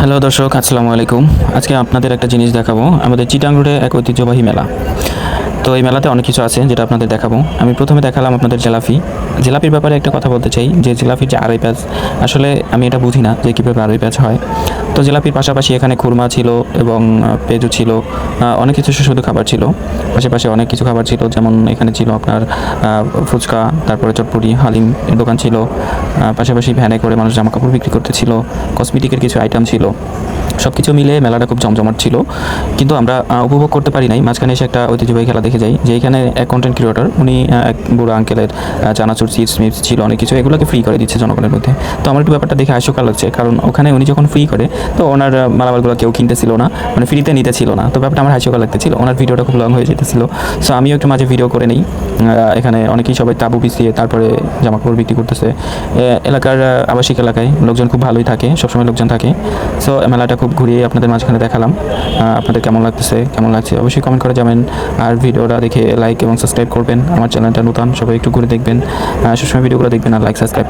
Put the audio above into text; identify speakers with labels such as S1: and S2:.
S1: Hello দর্শক, আসসালামু আলাইকুম। আজকে আপনাদের একটা জিনিস দেখাবো। আমাদের চিটাং রোডে এক ঐতিহ্যবাহী মেলা। তো এই মেলাতে অনেক কিছু আছে যেটা আপনাদের দেখাবো। আমি প্রথমে দেখালাম আপনাদের জেলাফি। জেলাপির ব্যাপারে একটা কথা বলতে চাই, যে জেলাফির যে আড়াই প্যাচ, আসলে আমি এটা বুঝি না যে কীভাবে আড়াই প্যাচ হয়। তো জিলাপির পাশাপাশি এখানে খুরমা ছিল এবং পেঁজু ছিল অনেক কিছু সুস্বাদু খাবার ছিল। পাশাপাশি অনেক কিছু খাবার ছিল, যেমন এখানে ছিল আপনার ফুচকা, তারপরে চটপুরি হালিম দোকান ছিল। পাশাপাশি ভ্যানে করে মানুষ জামা কাপড় বিক্রি করতেছিল। কসমেটিকের কিছু আইটেম ছিল। সব কিছু মিলে মেলাটা খুব জমজমাট ছিল। কিন্তু আমরা উপভোগ করতে পারি নাই। মাঝখানে এসে একটা ঐতিহ্যবাহী খেলা দেখে যাই, যে এখানে এক কন্টেন্ট ক্রিয়েটর উনি এক বুড়ো আঙ্কেলের চানাচুর চিপস মিপস ছিল অনেক কিছু, এগুলোকে ফ্রি করে দিচ্ছে জনগণের মধ্যে। তো আমার একটু ব্যাপারটা দেখে হাস্যকর লাগছে, কারণ ওখানে উনি যখন ফ্রি করে, তো ওনার মালামালগুলো কেউ কিনতেছিল না মানে ফ্রিতে নিতে ছিল না। তো ব্যাপারটা আমার হাস্যকর লাগতেছিল, ওনার ভিডিওটা খুব লং হয়ে যেতেছিল। সো আমিও একটু মাঝে ভিডিও করে নিই। এখানে অনেকেই সবাই তাবু পিছিয়ে তারপরে জামা কাপড় বিক্রি করতেছে। এলাকার আবাসিক এলাকায় লোকজন খুব ভালোই থাকে, সবসময় লোকজন থাকে। সো মেলাটা খুব ঘুরিয়ে আপনাদের মাঝখানে দেখালাম। আপনাদের কেমন লাগতেছে, কেমন লাগছে অবশ্যই কমেন্ট করে যাবেন আর ভিডিওটা দেখে লাইক এবং সাবস্ক্রাইব করবেন। আমার চ্যানেলটা নতুন, সবাই একটু ঘুরে দেখবেন। সবসময় ভিডিওগুলো দেখবেন আর লাইক সাবস্ক্রাইব